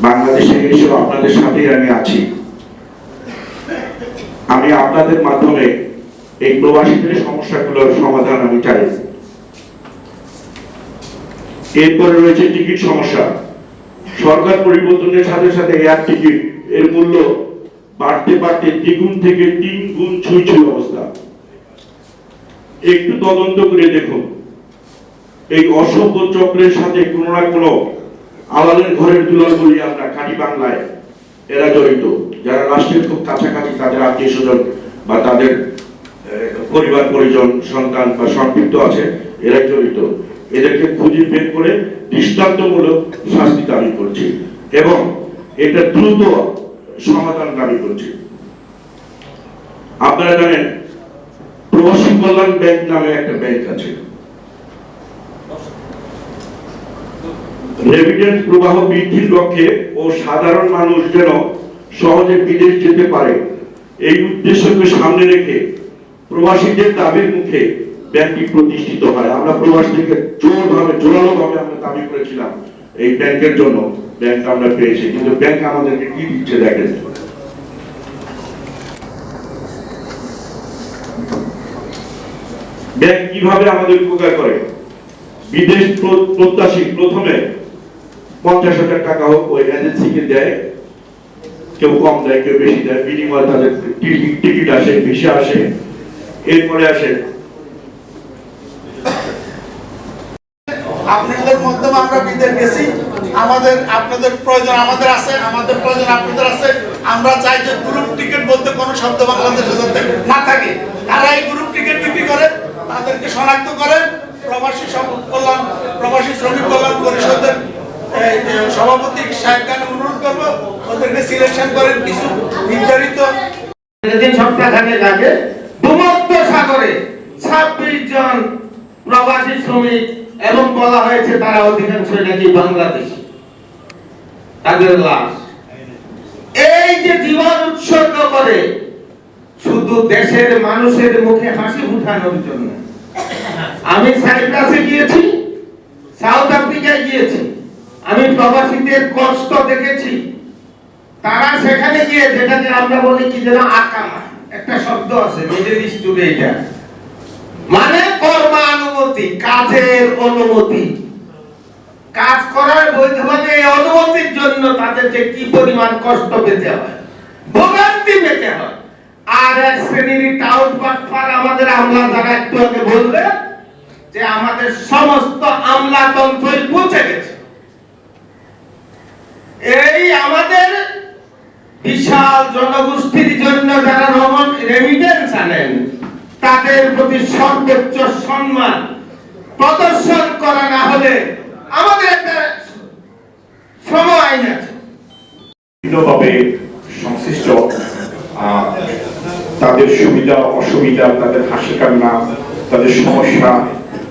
বাংলাদেশে এসে আপনাদের সাথেই আমি আছি। আমি আপনাদের মাধ্যমে এই প্রবাসীদের সমস্যাগুলোর সমাধান আমি চাই। এরপরে রয়েছে টিকিট সমস্যা। সরকার পরিবর্তনের সাথে সাথে এয়ার টিকিট এর মূল্য বাড়তে বাড়তে দ্বিগুণ থেকে তিন গুণ ছুঁই ছুঁই অবস্থা। একটু তদন্ত করে দেখুন। এই অসভ্য চক্রের সাথে কোনো না কোনো আলালের ঘরের দুলাল বলি আমরা, খাঁটি বাংলায় এরা জড়িত, যারা রাষ্ট্রের খুব কাছাকাছি, তাদের আত্মীয় স্বজন বা তাদের পরিবার, পরিজন, সন্তান বা সম্পৃক্ত আছে, এরা জড়িত। এদেরকে খুঁজে বের করে দৃষ্টান্তমূলক শাস্তি দাবি করছি এবং এটা দ্রুত সমাধান দাবি করছি। আপনারা জানেন, প্রবাসী কল্যাণ ব্যাংক নামে একটা ব্যাংক আছে। রেমিটেন্স প্রবাহ বৃদ্ধির লক্ষ্যে ও সাধারণ মানুষ যেন সহজে বিদেশ যেতে পারে, এই উদ্দেশ্যকে সামনে রেখে প্রবাসীদের দাবির মুখে ব্যাংকটি প্রতিষ্ঠিত হয়। আমরা প্রবাসীদেরকে জোরভাবে জোরালো ভাবে আমরা দাবি করেছিলাম এই ব্যাংকের জন্য। ব্যাংক আমরা পেয়েছি, কিন্তু ব্যাংক আমাদেরকে কি দিচ্ছে দেখেন। ব্যাংক কীভাবে আমাদের উপকার করে? বিদেশ প্র- প্রত্যাশী প্রথমে পঞ্চাশ হাজার টাকা হোক, ওই এজেন্সিকে দেয়। কেউ কম দেয়, কেউ বেশি দেয়। বিনিময়ে তাদের টিকিট আসে, ভিসা আসে, এরপরে আসে। আপনাদের মাধ্যমে আমরা বিদেশ গেছি আমাদের, আপনাদের প্রয়োজন আমাদের আছে, আমাদের প্রয়োজন আপনাদের আছে। আমরা চাই যে গ্রুপ টিকিট বলতে কোনো শব্দ বাংলাদেশে না থাকে। তারা এই গ্রুপ টিকিট বিক্রি করে, তাদেরকে শনাক্ত করেন প্রবাসী সম- কল্যাণ প্রবাসী শ্রমিক কল্যাণ পরিষদের এই, যে সভাপতি সাহেবকে আমি অনুরোধ করব ওদেরকে সিলেকশন করেন কিছু নির্ধারিত। যেদিন সপ্তাহখানেক আগে ভূমধ্য সাগরে ছাব্বিশ জন প্রবাসী শ্রমিক এবং বলা হয়েছে তারা অধিকাংশ নাকি বাংলাদেশি। তাদের লাশ। এই যে জীবন উৎসর্গ করে, শুধু দেশের মানুষের মুখে হাসি ফুটানোর জন্য। আমি সাইপ্রাসে গিয়েছি, সাউথ আফ্রিকায় গিয়েছি। আমি প্রবাসীদের কষ্ট দেখেছি। তারা সেখানে গিয়ে যেটাকে আমরা বলি কি যেন আকামা, একটা শব্দ আছে মিডল ইস্টুরে এটা। মানে কর্মানুমতি, কাজের অনুমতি। কাজ করার বৈধভাবে এই অনুমতির জন্য তাদের যে কি পরিমাণ কষ্ট পেতে হয়? ভোগান্তি পেতে হয়। আর এক শ্রেণির টাউট বাটপার আমাদের আমলা যারা একটু আগে বলবে যে আমাদের সমস্ত আমলাতন্ত্রই পৌঁছে গেছে। এই আমাদের বিশাল জনগোষ্ঠীর জন্য যারা রমন রেমিটেন্স আনেন, তাদের প্রতি সর্বোচ্চ সম্মান প্রদর্শন করা না হলে আমাদের একটা শ্রম আইন আছে। সংশ্লিষ্ট তাদের সুবিধা, অসুবিধা, তাদের হাসি কান্না, তাদের সমস্যা,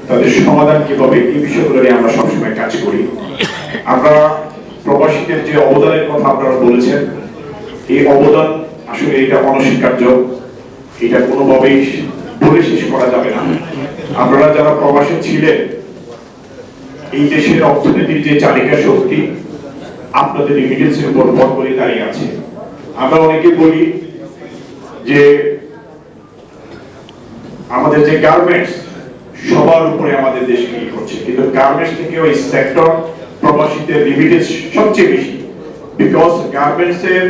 তাদের সমাধান কীভাবে, এই বিষয়গুলো নিয়ে আমরা সবসময় কাজ করি। আমরা প্রবাসীদের যে অবদানের কথা আপনারা বলেছেন এই অবদান, আসলে এটা অনস্বীকার্য। এটা কোনোভাবেই বলে শেষ করা যাবে না। আপনারা যারা প্রবাসী ছিলেন, এই দেশের অর্থনীতির যে চালিকা শক্তি, আপনাদের রেমিটেন্সের উপর ভর করে দাঁড়িয়ে আছে। আমরা অনেকে বলি যে, আমাদের যে গার্মেন্টস সবার উপরে আমাদের দেশ কি করছে। কিন্তু গার্মেন্টস থেকে ওই সেক্টর প্রবাসীদের রেমিটেন্স সবচেয়ে বেশি। বিকজ গার্মেন্টস এর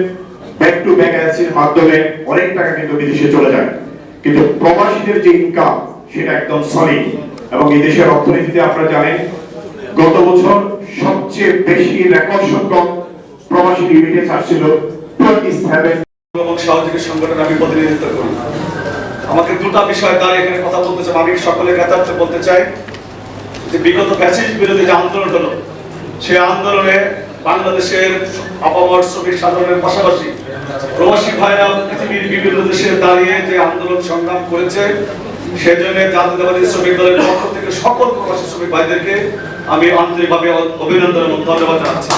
ব্যাক টু ব্যাক এর মাধ্যমে অনেক টাকা কিন্তু বিদেশে চলে যায়। কিন্তু প্রবাসীদের যে ইনকাম সেটা একদম সলিড এবং এই দেশের অর্থনীতিতে আপনারা জানেন, গত বছর সবচেয়ে বেশি রেকর্ড সংখ্যক প্রবাসী রিমিটেন্স আসছিল টোয়েন্টি সেভেন সহযোগী সংগঠন আমি প্রতিনিধিত্ব করি। আমাকে দুটা বিষয় দ্বারা এখানে কথা বলতে চাই আমি সকলের জ্ঞাতার্থে বলতে চাই যে বিগত ফ্যাসিস্ট বিরোধী যে আন্দোলন হলো, সেই আন্দোলনে বাংলাদেশের আপামর শ্রমিক সাধারণের পাশাপাশি প্রবাসী ভাইরা পৃথিবীর বিভিন্ন দেশে দাঁড়িয়ে যে আন্দোলন সংগ্রাম করেছে, সেজন্য জাতীয়তাবাদী শ্রমিক দলের পক্ষ থেকে সকল প্রবাসী শ্রমিক ভাইদেরকে আমি আন্তরিকভাবে অভিনন্দন এবং ধন্যবাদ জানাচ্ছি।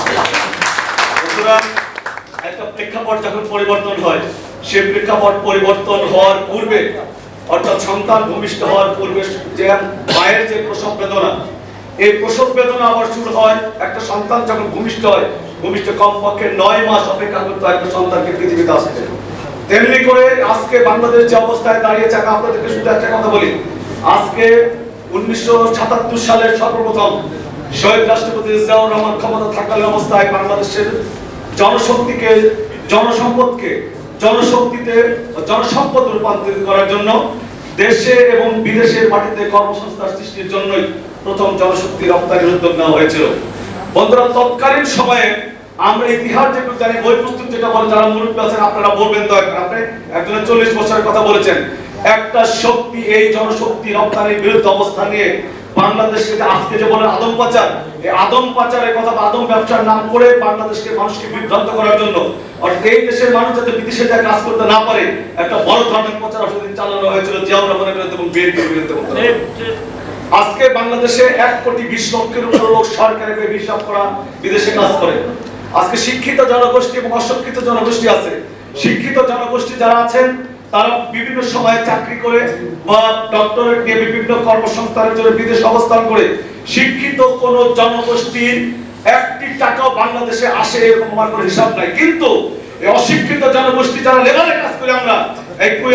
একটা প্রেক্ষাপট যখন পরিবর্তন হয়, সে প্রেক্ষাপট পরিবর্তন হওয়ার পূর্বে, অর্থাৎ সন্তান ভূমিষ্ঠ হওয়ার পূর্বে, যে মায়ের যে প্রসব বেদনা এই প্রসব বেদনা আবার শুরু হয়, একটা সন্তান যখন ভূমিষ্ঠ হয়, ভূমিষ্ঠ কমপক্ষে নয় মাস অপেক্ষা করতে হয়, একটা সন্তানকে পৃথিবীতে আসতে। তেমনি করে আজকে বাংলাদেশ যে অবস্থায় দাঁড়িয়েছে আমি আপনাদেরকে শুধু একটা কথা বলি। আজকে উনিশশো সাতাত্তর সালের সর্বপ্রথম শহীদ রাষ্ট্রপতি জিয়াউর রহমান ক্ষমতা থাকার অবস্থায় বাংলাদেশের জনশক্তিকে, জনসম্পদকে, জনশক্তিতে জনসম্পদ রূপান্তরিত করার জন্য দেশে এবং বিদেশের মাটিতে কর্মসংস্থান সৃষ্টির জন্যই প্রথম জনশক্তি রপ্তানির উদ্যোগ নেওয়া হয়েছিল। বন্ধুরা, তৎকালীন সময়ে আমরা ইতিহাস যেটুকু জানি, বই পুস্তক যেটা বলে, যারা আছেন, আপনারা বলবেন আপনি একজনের চল্লিশ বছরের কথা বলেছেন। একটা শক্তি, এই জনশক্তি রপ্তানির বিরুদ্ধে নিয়ে বাংলাদেশকে আজকে যে বলে আদম পাচার, এই আদম পাচারের কথা বা আদম ব্যবসার নাম করে বাংলাদেশকে মানুষকে বিভ্রান্ত করার জন্য, অর্থাৎ এই দেশের মানুষ যাতে বিদেশে কাজ করতে না পারে, একটা বড় ধরনের প্রচার চালানো হয়েছিল জিয়াউর রহমানের বিরুদ্ধে এবং বিএনপির বিরুদ্ধে। আজকে বাংলাদেশে এক কোটি বিশ লক্ষের উপর লোক সরকারের হিসাব করা বিদেশে কাজ করে। আজকে শিক্ষিত জনগোষ্ঠী এবং অশিক্ষিত জনগোষ্ঠী আছে। শিক্ষিত জনগোষ্ঠী যারা আছেন, তারা বিভিন্ন সময়ে চাকরি করে বা ডক্টরেট নিয়ে বিভিন্ন কর্মসংস্থানের জন্য বিদেশে অবস্থান করে। শিক্ষিত কোন জনগোষ্ঠীর একটি টাকাও বাংলাদেশে আসে এরকম আমার কোনো হিসাব নাই। কিন্তু অশিক্ষিত জনগোষ্ঠী যারা লেবারে কাজ করে আমরা বিভিন্ন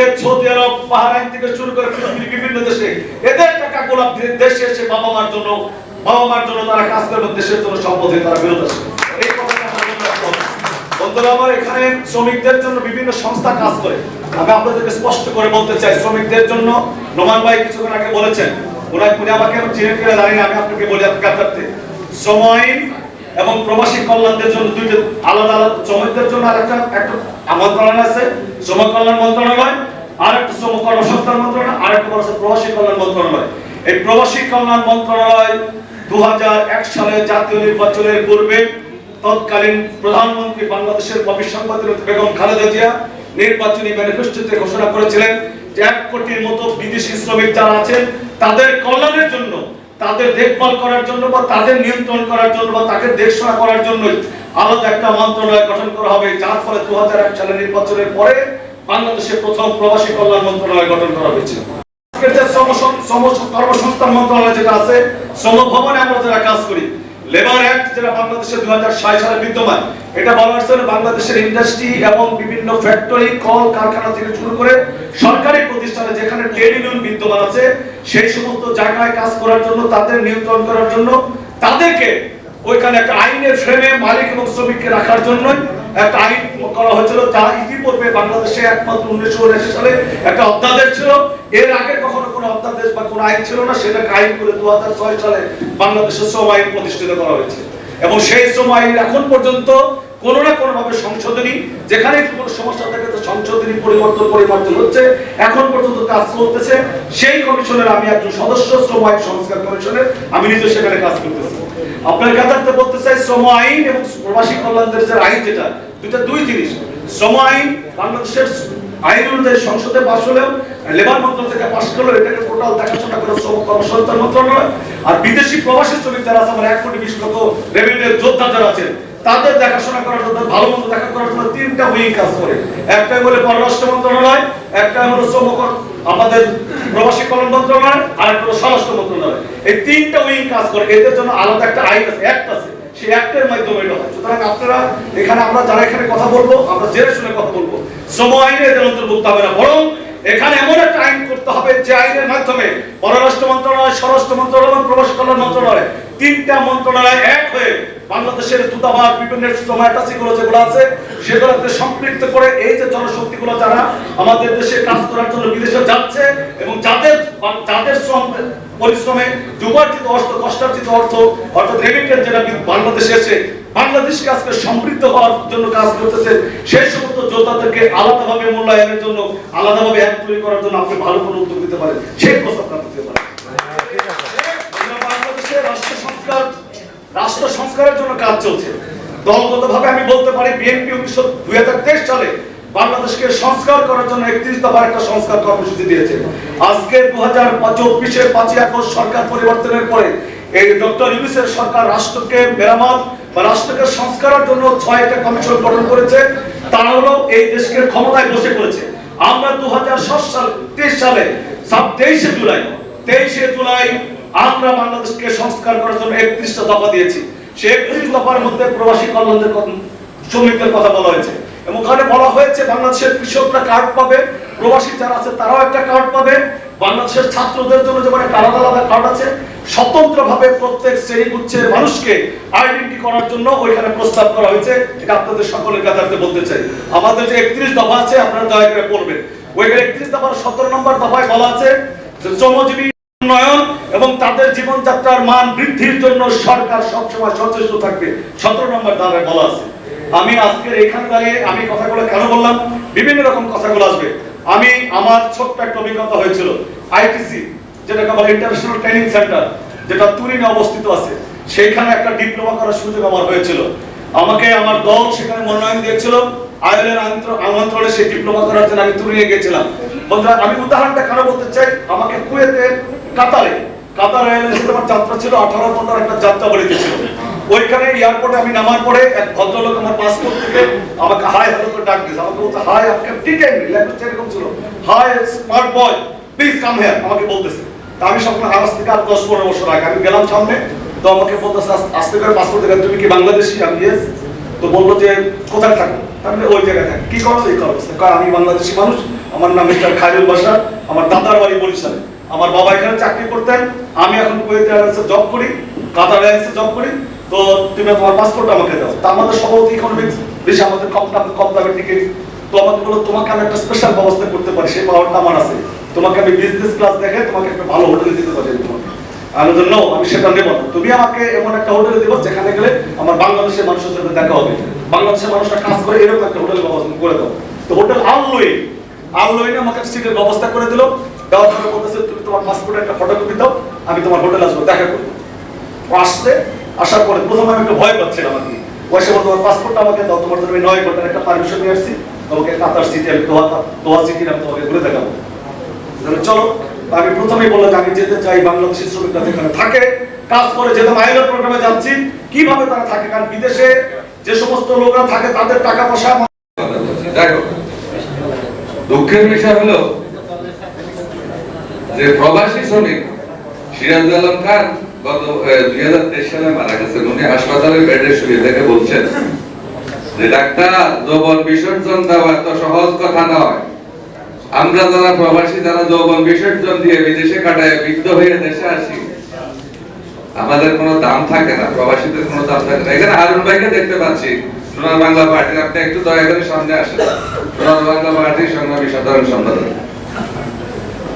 শ্রমিকদের জন্য বিভিন্ন সংস্থা কাজ করে। আমি আপনাদেরকে স্পষ্ট করে বলতে চাই শ্রমিকদের জন্য নোমান ভাই কিছুক্ষণ আগে বলেছেন ওনার উনি আমাকে চিনে ফিরে না, আমি আপনাকে বলি আপনাকে শ্রম এবং প্রবাসী কল্যাণদের জন্য দুইটা আলাদা শ্রমিকদের জন্য আর একটা মন্ত্রণালয় আছে শ্রম কল্যাণ মন্ত্রণালয় আর একটা শ্রম কর্মসংস্থান মন্ত্রণালয় আর একটা বড় প্রবাসী কল্যাণ মন্ত্রণালয়। এই প্রবাসী কল্যাণ মন্ত্রণালয় দু সালে জাতীয় নির্বাচনের পূর্বে তৎকালীন প্রধানমন্ত্রী বাংলাদেশের ভবিষ্যৎ বেগম খালেদা জিয়া নির্বাচনী ম্যানিফেস্টোতে ঘোষণা করেছিলেন যে এক কোটির মতো বিদেশি শ্রমিক যারা আছেন, তাদের কল্যাণের জন্য, তাদের দেখভাল করার জন্য বা তাদের নিয়ন্ত্রণ করার জন্য বা তাদের দেখাশোনা করার জন্য আলাদা একটা মন্ত্রণালয় গঠন করা হবে, যার ফলে দু সালের নির্বাচনের পরে বাংলাদেশে প্রথম প্রবাসী কল্যাণ মন্ত্রণালয় গঠন করা হয়েছিল। বাংলাদেশের ইন্ডাস্ট্রি এবং বিভিন্ন ফ্যাক্টরি, কল, কারখানা থেকে শুরু করে সরকারি প্রতিষ্ঠানে যেখানে বিদ্যমান আছে, সেই সমস্ত জায়গায় কাজ করার জন্য, তাদের নিয়ন্ত্রণ করার জন্য তাদেরকে ওইখানে একটা আইনের ফ্রেমে মালিক এবং শ্রমিককে রাখার জন্য একটা আইন করা হয়েছিল, যা ইতিপূর্বে বাংলাদেশে একমাত্র উনিশশো উনআশি সালে একটা অধ্যাদেশ ছিল। এর আগে কখনো কোনো অধ্যাদেশ বা কোনো আইন ছিল না সেটাকে আইন করে দু সালে বাংলাদেশের শ্রম আইন প্রতিষ্ঠিত করা হয়েছে। এবং সেই শ্রম আইন এখন পর্যন্ত কোনো না কোনো ভাবে সংশোধনী, যেখানে কোনো সমস্যা থাকে তো সংশোধনী পরিবর্তন পরিবর্তন হচ্ছে। এখন পর্যন্ত কাজ চলতেছে। সেই কমিশনের আমি একজন সদস্য, শ্রম আইন সংস্কার কমিশনের, আমি নিজে সেখানে কাজ করতেছি। আপনার কাছে বলতে চাই, শ্রম আইন এবং প্রবাসী কল্যাণদের যে আইন যেটা, দুইটা দুই জিনিস। শ্রম আইন বাংলাদেশের আইন অনুযায়ী সংসদে পাশ হলেও, লেবার মন্ত্রণালয় থেকে পাশ করল এটাকে টোটাল দেখাশোনা করে শ্রম কর্মসংস্থান মন্ত্রণালয়। আর বিদেশি প্রবাসী শ্রমিক যারা আছে, আমার এক কোটি বিশ লক্ষ রেভিনিউ যোদ্ধা যারা আছেন, তাদের দেখাশোনা করার জন্য, ভালো মন্দ দেখা করার জন্য তিনটা উইং কাজ করে। একটা হলো পররাষ্ট্র মন্ত্রণালয় একটা হলো শ্রম আমাদের প্রবাসী কল্যাণ মন্ত্রণালয় আর স্বরাষ্ট্র মন্ত্রণালয়। এই তিনটা উইং কাজ করে, এদের জন্য আলাদা একটা আইন আছে একটা আছে। সেই অ্যাক্টের মাধ্যমে এটা হয়। সুতরাং আপনারা এখানে আমরা যারা এখানে কথা বলব, আমরা জেনে শুনে কথা বলব। শ্রম আইনে এদের অন্তর্ভুক্ত হবে না, বরং এখানে এমন একটা আইন করতে হবে যে আইনের মাধ্যমে পররাষ্ট্র মন্ত্রণালয়, স্বরাষ্ট্র মন্ত্রণালয় এবং প্রবাসী কল্যাণ মন্ত্রণালয় তিনটা মন্ত্রণালয় এক হয়ে বাংলাদেশের দূতাবাস, বিভিন্ন সমায়টাসিগুলো যেগুলো আছে, সেগুলোকে সম্পৃক্ত করে এই যে জনশক্তিগুলো যারা আমাদের দেশে কাজ করার জন্য বিদেশে যাচ্ছে এবং যাদের যাদের শ্রম, পরিশ্রমে যুবার্জিত অর্থ, কষ্টার্জিত অর্থ, অর্থাৎ রেমিটেন্স যেটা বাংলাদেশে এসে বাংলাদেশকে আজকে সমৃদ্ধ হওয়ার জন্য কাজ করতেছে সেই সমস্ত যোদ্ধাদেরকে আলাদাভাবে মূল্যায়নের জন্য, আলাদাভাবে এক তৈরি করার জন্য আপনি ভালো কোনো উদ্যোগ দিতে পারেন। সেই প্রস্তাব দিতে পারেন বাংলাদেশে রাষ্ট্র সংস্কার, রাষ্ট্র সংস্কারের জন্য কাজ চলছে। দলগতভাবে আমি বলতে পারি, বিএনপি উনিশশো দুই হাজার তেইশ সালে বাংলাদেশকে সংস্কার করার জন্য একত্রিশ দফার একটা সংস্কার কর্মসূচি দিয়েছে। আজকে দু হাজার চব্বিশের পাঁচই আগস্ট সরকার পরিবর্তনের পরে এই ডক্টর ইউনিসের সরকার রাষ্ট্রকে মেরামত রাষ্ট্রকে সংস্কারের জন্য ছয়টা কমিশন গঠন করেছে তারা হলো এই দেশকে ক্ষমতায় বসে পড়েছে। আমরা দু হাজার তেইশ সালে তেইশে জুলাই তেইশে জুলাই আমরা বাংলাদেশকে সংস্কার করার জন্য একত্রিশটা দফা দিয়েছি। সেই একত্রিশ দফার মধ্যে প্রবাসী কল্যাণের শ্রমিকদের কথা বলা হয়েছে। এবং ওখানে বলা হয়েছে, বাংলাদেশের কৃষকরা কার্ড পাবে, প্রবাসী যারা আছে তারাও একটা কার্ড পাবে। বাংলাদেশের ছাত্রদের জন্য যেমন একটা আলাদা আলাদা কার্ড আছে স্বতন্ত্রভাবে প্রত্যেক শ্রেণি গুচ্ছের মানুষকে আইডেন্টি করার জন্য ওইখানে প্রস্তাব করা হয়েছে। এটা আপনাদের সকলের কাছে বলতে চাই। আমাদের যে একত্রিশ দফা আছে, আপনারা দয়া করে পড়বেন। ওইখানে একত্রিশ দফার সতেরো নম্বর দফায় বলা আছে যে শ্রমজীবী উন্নয়ন এবং তাদের জীবনযাত্রার মান বৃদ্ধির জন্য সরকার সবসময় সচেষ্ট থাকবে। সতেরো নম্বর ধারায় বলা আছে। আমি আজকের এখানে দাঁড়িয়ে আমি কথাগুলো কেন বললাম? বিভিন্ন রকম কথাগুলো আসবে। আমি, আমার ছোট্ট একটা অভিজ্ঞতা হয়েছিল। আইটিসি। যেটাকে বলে ইন্টারন্যাশনাল ট্রেনিং সেন্টার যেটা তুরিনে অবস্থিত আছে, সেইখানে একটা ডিপ্লোমা করার সুযোগ আমার হয়েছিল। আমাকে আমার দল সেখানে মনোনয়ন দিয়েছিল আইএলএর আমন্ত্রণে সেই ডিপ্লোমা করার জন্য আমি তুরিনে গেছিলাম বন্ধুরা, আমি উদাহরণটা কেন বলতে চাই? আমাকে কুয়েতে, কাতারে, কাতার এয়ারলাইন্সের আমার যাত্রা ছিল, আঠারো ঘণ্টার একটা যাত্রা বাড়িতে ছিল। ওইখানে এয়ারপোর্টে আমি নামার পরে এক ভদ্রলোক আমার পাসপোর্ট থেকে আমাকে হাই হ্যালো করে ডাক দিয়েছে। আমাকে বলছে হাই আপনি ঠিক ল্যাঙ্গুয়েজ এরকম ছিল। Hi smart boy please come here আমাকে বলতেছে। আমি সকাল আজ থেকে আর দশ পনেরো বছর আগে। আমি গেলাম সামনে তো আমাকে বলতেছে আস- আস্তে করে পাসপোর্ট দেখেন তুমি কি বাংলাদেশি? আমি yes। তো বলল যে কোথায় থাকো? তাহলে ওই জায়গায় থাকি। কি করো? এই করো। কয়, আমি বাংলাদেশি মানুষ। আমার নাম মিস্টার খায়রুল বাসা আমার দাদার বাড়ি বরিশালে। আমার বাবা এখানে চাকরি করতেন। আমি এখন কুয়েত এয়ারলাইন্সে জব করি কাতার এয়ারলাইন্সে জব করি। তো তুমি তোমার পাসপোর্ট আমাকে দাও। তা আমাদের সভাপতি ইকোনমিক্স বেশি আমাদের কম দামে কম দামের টিকিট তো আমাকে বলল তোমাকে আমি একটা স্পেশাল ব্যবস্থা করতে পারি সেই পাওয়ারটা আমার আছে। তোমাকে আমি বিজনেস ক্লাস দেখে তোমাকে একটা ভালো হোটেলে দিতে পারি তোমাকে। আমি "No, আমি সেটা নেব না। তুমি আমাকে এমন একটা হোটেলে দেবো যেখানে গেলে আমার বাংলাদেশের মানুষের সাথে দেখা হবে। বাংলাদেশের কাজ করে এরকম একটা হোটেল ব্যবস্থা করে দাও। তো হোটেল আমাকে সিটের ব্যবস্থা করে দিল। দেওয়ার পরে বলতেছে তুমি তোমার পাসপোর্টে একটা ফটোকপি দাও আমি তোমার হোটেল আসব দেখা করব। আসছে আসার পরে প্রথমে আমি একটু ভয় পাচ্ছিলাম আর কি। বলতো তোমার পাসপোর্টটা আমাকে দাও তোমার জন্য নয় ঘণ্টার একটা পারমিশন নিয়ে আসছি। তোমাকে কাতার সিটি, আমি দোয়া সিটি আমি তোমাকে ঘুরে দেখাবো। চলো, আমি প্রথমেই বললাম আমি যেতে চাই বাংলাদেশি শ্রমিকরা যেখানে থাকে, কাজ করে যেহেতু আইএলও প্রোগ্রামে যাচ্ছি, কীভাবে তারা থাকে? কারণ বিদেশে যে সমস্ত লোকরা থাকে, তাদের টাকা পয়সা দেখো, দুঃখের বিষয় হলো, যে প্রবাসী শ্রমিক সিরাজ আলম খান গত দুই হাজার তেইশ সালে মারা গেছেন। উনি হাসপাতালের বেডে শুয়ে থেকে বলছেন যে ডাক্তার, যৌবন বিসর্জন দেওয়া এত সহজ কথা নয়। আমরা যারা প্রবাসী, যারা যৌবন বিসর্জন দিয়ে বিদেশে কাটায়, বৃদ্ধ হয়ে দেশে আসি, আমাদের কোনো দাম থাকে না, প্রবাসীদের কোনো দাম থাকে না। এখানে আরুন ভাইকে দেখতে পাচ্ছি, সোনার বাংলা পার্টির। আপনি একটু দয়া করে সামনে আসেন। সোনার বাংলা পার্টির সংগ্রামী সাধারণ সম্পাদক।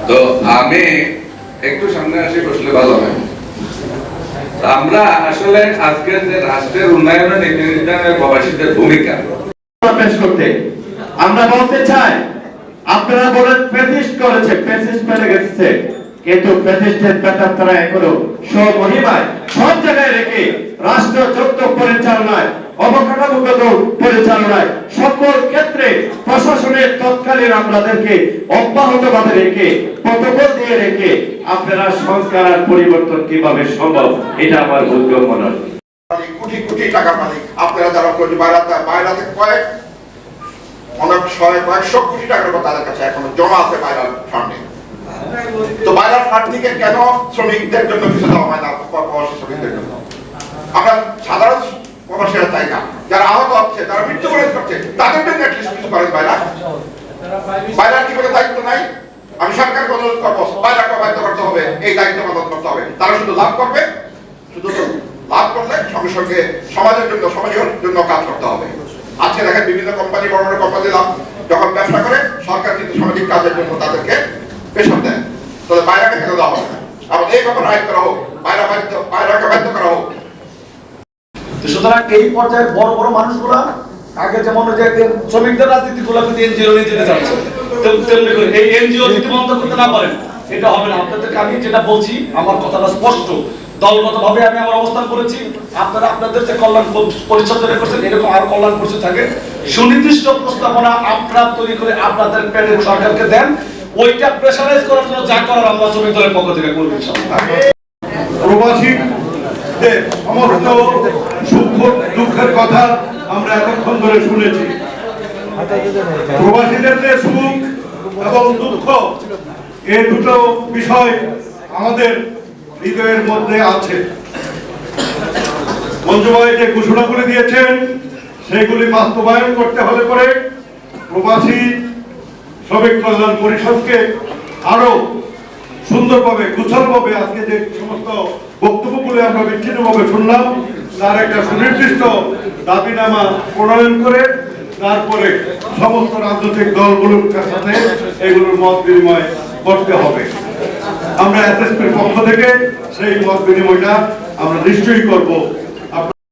তো আমি একটু সামনে আসি, বসলে ভালো হয়। আমরা আসলে যে রাষ্ট্রের প্রবাসীদের ভূমিকা। পেশ করতে। আমরা বলতে চাই, আপনারা বলেন প্রেসিস্ট করেছে প্রেসিস্ট পেরে গেছে। কিন্তু প্রেসিস্টের তারা এখনও স্বমহিমায়, সব জায়গায় রেখে রাষ্ট্র যুক্ত পরিচালনায় অবকাঠামোগত পরিচালনায় সকল ক্ষেত্রে প্রশাসনের তৎকালীন আপনাদেরকে অব্যাহত ভাবে রেখে, প্রটোকল দিয়ে রেখে আপনারা সংস্কার আর পরিবর্তন কীভাবে সম্ভব, এটা আমার উদ্যোগ মনে হয়। কোটি কোটি টাকা মালিক, আপনারা যারা করছে বাইরাতে বাইরাতে কয়েক অনেক ছয় কয়েকশো কোটি টাকার তাদের কাছে এখনও জমা আছে বাইরার ফান্ডে তো বাইরার ফান্ড থেকে কেন শ্রমিকদের জন্য কিছু দেওয়া হয় না? শ্রমিকদের জন্য। আমরা সাধারণ প্রবাসীরা চাই না। যারা আহত হচ্ছে যারা মৃত্যুবরণ করছে, তাদের জন্য অ্যাটলিস্ট কিছু করেন, বাইরা। বাইরার কি কোনো দায়িত্ব নাই? আমি সরকারকে অনুরোধ করব, বাইরাকে বাধ্য করতে হবে, এই দায়িত্ব পালন করতে হবে। তারা শুধু লাভ করবে, শুধু লাভ করলে সঙ্গে সঙ্গে সমাজের জন্য সমাজের জন্য কাজ করতে হবে। আজকে দেখেন বিভিন্ন কোম্পানি বড় বড় কোম্পানি লাভ যখন ব্যবসা করে, সরকার কিন্তু সামাজিক কাজের জন্য তাদেরকে পেশন দেয়। তাহলে বাইরাকে কেন দেওয়া হবে আবার এই ব্যাপারে আইন করা হোক বাইরা বাধ্য বাইরাকে বাধ্য করা হোক। সুতরাং এই পর্যায়ে বড় বড় মানুষগুলা, আগে যেমন যে শ্রমিকদের রাজনীতি গুলা কিন্তু এনজিও নিয়ে যেতে চাচ্ছে। তেমনি করে এই এনজিও যদি বন্ধ করতে না পারেন, এটা হবে না। আপনাদেরকে আমি যেটা বলছি, আমার কথাটা স্পষ্ট। দলগতভাবে আমি আমার অবস্থান করেছি। আপনারা, আপনাদের যে কল্যাণ পরিষদ করছেন, এরকম আরও কল্যাণ পরিষদ থাকে। সুনির্দিষ্ট প্রস্তাবনা আপনারা তৈরি করে আপনাদের প্যানেল সরকারকে দেন। ওইটা প্রেশারাইজ করার জন্য যা করার আমরা শ্রমিক দলের পক্ষ থেকে করব, ইনশাআল্লাহ। প্রবাসীদের সমস্ত সুখ দুঃখের কথা আমরা এতক্ষণ ধরে শুনেছি। প্রবাসীদের যে সুখ এবং দুঃখ এই দুটো বিষয় আমাদের হৃদয়ের মধ্যে আছে। মঞ্জুভাই যে ঘোষণাগুলি দিয়েছেন, সেগুলি বাস্তবায়ন করতে হলে পরে প্রবাসী শ্রমিক কল্যাণ পরিষদকে আরও সুন্দরভাবে গুছলভাবে আজকে যে সমস্ত বক্তব্যগুলো আমরা বিচ্ছিন্নভাবে শুনলাম, তার একটা সুনির্দিষ্ট দাবিনামা প্রণয়ন করে, তারপরে সমস্ত রাজনৈতিক দলগুলোর সাথে এগুলোর মত বিনিময় করতে হবে। আমরা এসএসপির পক্ষ থেকে সেই মত বিনিময়টা আমরা নিশ্চয়ই করব।